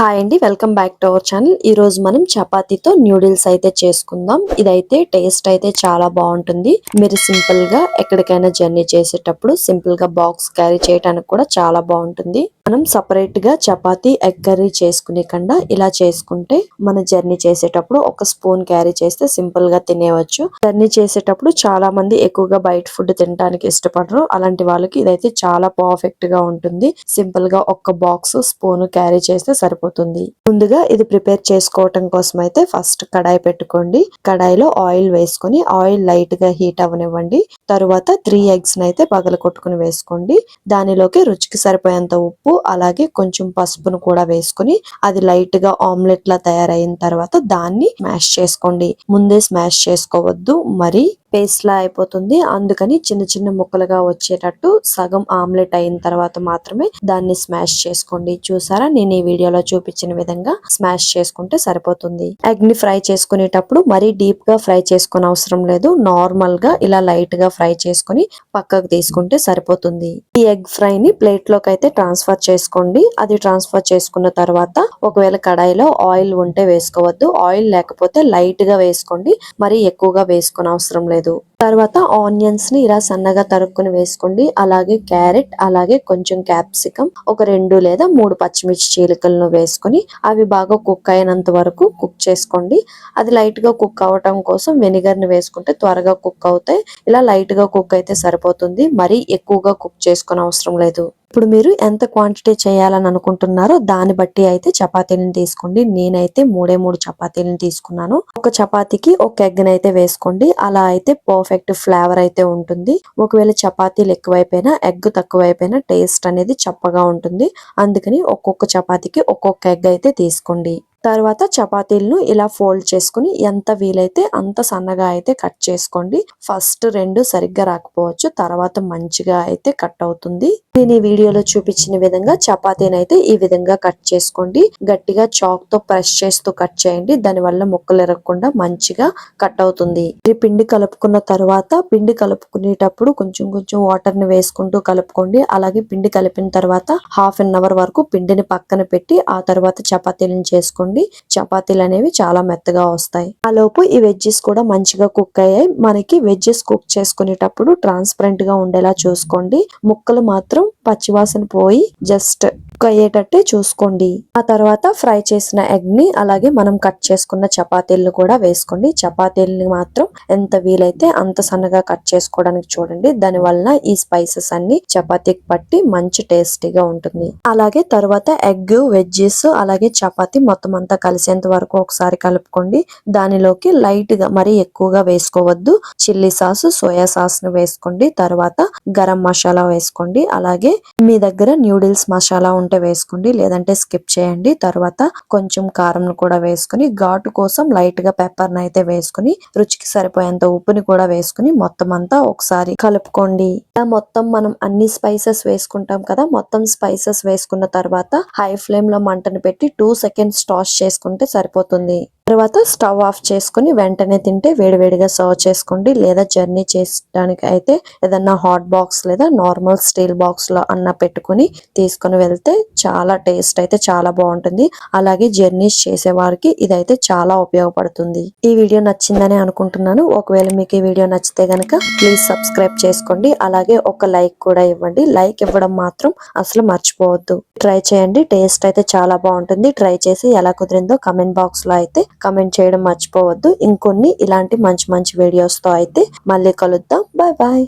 Hi అండి welcome back to our channel. ఈ రోజు మనం చపాతీతో న్యూడిల్స్ అయితే చేసుకుందాం. ఇదైతే టేస్ట్ అయితే చాలా బాగుంటుంది. మీరు సింపుల్గా ఎక్కడికైనా జర్నీ చేసేటప్పుడు సింపుల్గా బాక్స్ క్యారీ చేయడానికి కూడా చాలా బాగుంటుంది. మనం సపరేట్గా చపాతీ ఎగ్ కర్రీ చేసుకునే కన్నా ఇలా చేసుకుంటే మన జర్నీ చేసేటప్పుడు ఒక స్పూన్ క్యారీ చేస్తే సింపుల్గా తినేవచ్చు జర్నీ చేసేటప్పుడు చాలా మంది ఎక్కువగా బయట ఫుడ్ తినడానికి ఇష్టపడరు. అలాంటి వాళ్ళకి ఇదైతే చాలా పర్ఫెక్ట్గా ఉంటుంది. సింపుల్గా ఒక్క బాక్స్ స్పూన్ క్యారీ చేస్తే సరిపోతుంది. ముందుగా ఇది ప్రిపేర్ చేసుకోవటం కోసం అయితే ఫస్ట్ కడాయి పెట్టుకోండి. కడాయిలో ఆయిల్ వేసుకొని ఆయిల్ లైట్గా హీట్ అవ్వనివ్వండి. తరువాత త్రీ ఎగ్స్ అయితే పగల కొట్టుకుని వేసుకోండి. దానిలోకి రుచికి సరిపోయేంత ఉప్పు అలాగే కొంచెం పసుపును కూడా వేసుకొని అది లైట్గా ఆమ్లెట్ లా తయారైన తర్వాత దాన్ని స్మాష్ చేసుకోండి. ముందే స్మాష్ చేసుకోవద్దు. మరి పేస్ట్లా అయిపోతుంది. అందుకని చిన్న చిన్న ముక్కలుగా వచ్చేటట్టు సగం ఆమ్లెట్ అయిన తర్వాత మాత్రమే దాన్ని స్మాష్ చేసుకోండి. చూసారా? నేను ఈ వీడియోలో చూపించిన విధంగా స్మాష్ చేసుకుంటే సరిపోతుంది. ఎగ్ని ఫ్రై చేసుకునేటప్పుడు మరీ డీప్గా ఫ్రై చేసుకునే అవసరం లేదు. నార్మల్గా ఇలా లైట్గా ఫ్రై చేసుకుని పక్కకు తీసుకుంటే సరిపోతుంది. ఈ ఎగ్ ఫ్రై ని ప్లేట్లోకి అయితే ట్రాన్స్ఫర్ చేసుకోండి. అది ట్రాన్స్ఫర్ చేసుకున్న తర్వాత ఒకవేళ కడాయిలో ఆయిల్ ఉంటే వేసుకోవద్దు. ఆయిల్ లేకపోతే లైట్గా వేసుకోండి. మరి ఎక్కువగా వేసుకునే అవసరం లేదు. d'eau. తర్వాత ఆనియన్స్ని ఇలా సన్నగా తరుక్కుని వేసుకోండి. అలాగే క్యారెట్ అలాగే కొంచెం క్యాప్సికం ఒక రెండు లేదా మూడు పచ్చిమిర్చి చీలికలను వేసుకొని అవి బాగా కుక్ అయినంత వరకు కుక్ చేసుకోండి. అది లైట్గా కుక్ అవటం కోసం వెనిగర్ని వేసుకుంటే త్వరగా కుక్ అవుతాయి. ఇలా లైట్గా కుక్ అయితే సరిపోతుంది. మరీ ఎక్కువగా కుక్ చేసుకునే అవసరం లేదు. ఇప్పుడు మీరు ఎంత క్వాంటిటీ చేయాలని అనుకుంటున్నారో దాన్ని బట్టి అయితే చపాతీలను తీసుకోండి. నేనైతే మూడే మూడు చపాతీలను తీసుకున్నాను. ఒక చపాతీకి ఒక ఎగ్ అయితే వేసుకోండి. అలా అయితే పర్ఫెక్ట్ ఫ్లేవర్ అయితే ఉంటుంది. ఒకవేళ చపాతీలు ఎక్కువైపోయినా ఎగ్ తక్కువైపోయినా టేస్ట్ అనేది చప్పగా ఉంటుంది. అందుకని ఒక్కొక్క చపాతీకి ఒక్కొక్క ఎగ్ అయితే తీసుకోండి. తర్వాత చపాతీలను ఇలా ఫోల్డ్ చేసుకుని ఎంత వీలైతే అంత సన్నగా అయితే కట్ చేసుకోండి. ఫస్ట్ రెండు సరిగ్గా రాకపోవచ్చు తర్వాత మంచిగా అయితే కట్ అవుతుంది. నేను ఈ వీడియోలో చూపించిన విధంగా చపాతీని అయితే ఈ విధంగా కట్ చేసుకోండి. గట్టిగా చాక్తో ప్రెస్ చేస్తూ కట్ చేయండి. దాని వల్ల ముక్కలు ఎరగకుండా మంచిగా కట్ అవుతుంది. ఈ పిండి కలుపుకున్న తర్వాత పిండి కలుపుకునేటప్పుడు కొంచెం కొంచెం వాటర్ని వేసుకుంటూ కలుపుకోండి. అలాగే పిండి కలిపిన తర్వాత హాఫ్ అన్ అవర్ వరకు పిండిని పక్కన పెట్టి ఆ తర్వాత చపాతీలను చేసుకోండి చపాతీలు అనేవి చాలా మెత్తగా వస్తాయి. ఆ లోపు ఈ వెజ్జెస్ కూడా మంచిగా కుక్ అయ్యాయి. మనకి వెజ్జెస్ కుక్ చేసుకునేటప్పుడు ట్రాన్స్పరెంట్గా ఉండేలా చూసుకోండి. ముక్కలు మాత్రం పచ్చివాసన పోయి జస్ట్ కుక్ అయ్యేటట్టే చూసుకోండి. ఆ తర్వాత ఫ్రై చేసిన ఎగ్ని అలాగే మనం కట్ చేసుకున్న చపాతీలను కూడా వేసుకోండి. చపాతీలని మాత్రం ఎంత వీలైతే అంత సన్నగా కట్ చేసుకోవడానికి చూడండి. దాని వలన ఈ స్పైసెస్ అన్ని చపాతీకి పట్టి మంచి టేస్టీగా ఉంటుంది. అలాగే తర్వాత ఎగ్ వెజ్జెస్ అలాగే చపాతీ మొత్తం అంతా కలిసేంత వరకు ఒకసారి కలుపుకోండి. దానిలోకి లైట్గా మరీ ఎక్కువగా వేసుకోవద్దు. చిల్లీ సాస్ సోయా సాస్ను వేసుకోండి. తర్వాత గరం మసాలా వేసుకోండి. అలాగే మీ దగ్గర న్యూడిల్స్ మసాలా ఉంటే వేసుకోండి. లేదంటే స్కిప్ చేయండి. తర్వాత కొంచెం కారం కూడా వేసుకుని ఘాటు కోసం లైట్గా పెప్పర్ అయితే వేసుకుని రుచికి సరిపోయేంత ఉప్పుని కూడా వేసుకుని మొత్తం అంతా ఒకసారి కలుపుకోండి. ఇలా మొత్తం మనం అన్ని స్పైసెస్ వేసుకుంటాం కదా? మొత్తం స్పైసెస్ వేసుకున్న తర్వాత హై ఫ్లేమ్లో మంటను పెట్టి టూ సెకండ్స్ టాస్ చేసుకుంటే సరిపోతుంది. తర్వాత స్టవ్ ఆఫ్ చేసుకుని వెంటనే తింటే వేడివేడిగా సర్వ్ చేసుకోండి. లేదా జర్నీ చేయడానికి అయితే ఏదన్నా హాట్ బాక్స్ లేదా నార్మల్ స్టీల్ బాక్స్లో అన్న పెట్టుకుని తీసుకుని వెళ్తే చాలా టేస్ట్ అయితే చాలా బాగుంటుంది. అలాగే జర్నీస్ చేసే వారికి ఇదైతే చాలా ఉపయోగపడుతుంది. ఈ వీడియో నచ్చిందని అనుకుంటున్నాను. ఒకవేళ మీకు ఈ వీడియో నచ్చితే గనక ప్లీజ్ సబ్స్క్రైబ్ చేసుకోండి. అలాగే ఒక లైక్ కూడా ఇవ్వండి. లైక్ ఇవ్వడం మాత్రం అసలు మర్చిపోవద్దు. ట్రై చేయండి. టేస్ట్ అయితే చాలా బాగుంటుంది. ట్రై చేసి ఎలా కుదిరిందో కమెంట్ బాక్స్లో అయితే కమెంట్ చేయడం మర్చిపోవద్దు. ఇంకొన్ని ఇలాంటి మంచి మంచి వీడియోస్తో అయితే మళ్ళీ కలుద్దాం. Bye bye